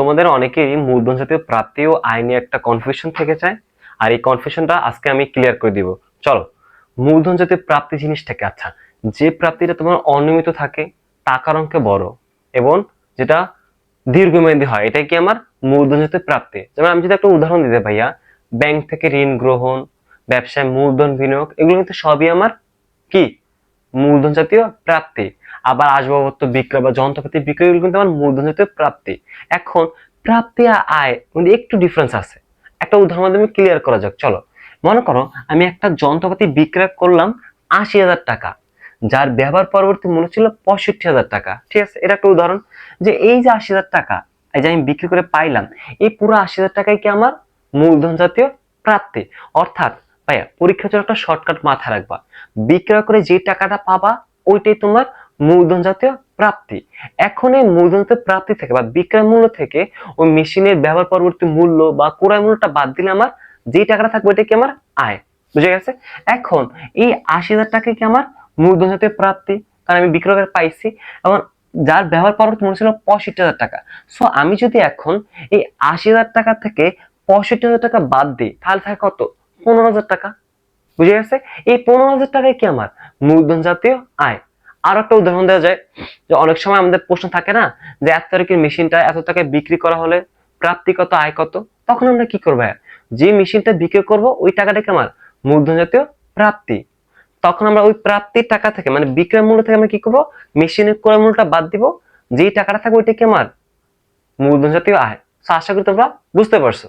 তোমাদের অনেকেরই মূলধন জাতীয় প্রাপ্তি ও আয় নিয়ে একটা কনফিউশন থেকে যায়। আর এই কনফিউশনটা আজকে আমি ক্লিয়ার করে দিব। চলো মূলধন জাতীয় প্রাপ্তি জিনিসটাকে আচ্ছা যে প্রাপ্তিটা তোমার অনিয়মিত থাকে টাকার অঙ্কে বড় এবং যেটা দীর্ঘমেয়াদী হয়, এটাই কি আমার মূলধন জাতীয় প্রাপ্তি? যেমন আমি যদি একটা উদাহরণ দিতে, ভাইয়া ব্যাংক থেকে ঋণ গ্রহণ, ব্যবসায় মূলধন বিনিয়োগ, এগুলো কিন্তু সবই আমার কি? মূলধন জাতীয় প্রাপ্তি। আবার আসবাবপত্র বিক্রয় বা যন্ত্রপাতি বিক্রয়গুলো কিন্তু আমার মূলধন জাতীয় প্রাপ্তি। এখন প্রাপ্তি আর আয় মধ্যে একটু ডিফারেন্স আছে। একটা উদাহরণ মাধ্যমে ক্লিয়ার করা যাক, চলো। মনে করো আমি একটা যন্ত্রপাতি বিক্রয় করলাম আশি হাজার টাকা, যার ব্যবহার পরবর্তী মূল্য ছিল পঁয়ষট্টি হাজার টাকা। ঠিক আছে, এটা একটা উদাহরণ যে এই যে আশি হাজার টাকা, এই যে আমি বিক্রি করে পাইলাম, এই পুরো আশি হাজার টাকায় কি আমার মূলধন জাতীয় প্রাপ্তি? অর্থাৎ ভাইয়া, পরীক্ষার জন্য একটা শর্টকাট মাথায় রাখবা। বিক্রয় করে যে টাকাটা পাবা, ওইটাই তোমার মূলধন জাতীয় প্রাপ্তি। এখন এই মূলধন প্রাপ্তি থেকে বা বিক্রয় মূল্য থেকে ওই মেশিনের ব্যবহার পরবর্তী মূল্য বা ক্রয় মূল্যটা বাদ দিলে আমার যে টাকাটা থাকবে ওইটা কি আমার আয়। বুঝে গেছে? এখন এই আশি হাজার টাকা কি আমার মূলধন জাতীয় প্রাপ্তি? কারণ আমি বিক্রয় করে পাইছি এবং যার ব্যবহার পরবর্তী মূল্য ছিল পঁয়ষট্টি হাজার টাকা। সো আমি যদি এখন এই আশি হাজার টাকা থেকে পঁয়ষট্টি হাজার টাকা বাদ দিই, তাহলে থাকে কত? পনেরো হাজার টাকা। বুঝে গেছে? এই পনেরো হাজার টাকায় কি আমার? মূলধন জাতীয় আয়। আর একটা উদাহরণ দেওয়া যায়, যে অনেক সময় আমাদের প্রশ্ন থাকে না, যে এত তারিখের মেশিনটা এত টাকায় বিক্রি করা হলে প্রাপ্তি কত আয় কত? তখন আমরা কি করব যে মেশিনটা বিক্রি করব, ওই টাকাটাকে আমার? মূলধন জাতীয় প্রাপ্তি। তখন আমরা ওই প্রাপ্তির টাকা থেকে মানে বিক্রয় মূল্য থেকে আমরা কি করব? মেশিনের ক্রয় মূল্যটা বাদ দিব। যেই টাকাটা থাকবে, ওইটা কি আমার? মূলধন জাতীয় আয়। আশা করি তোমরা বুঝতে পারছ।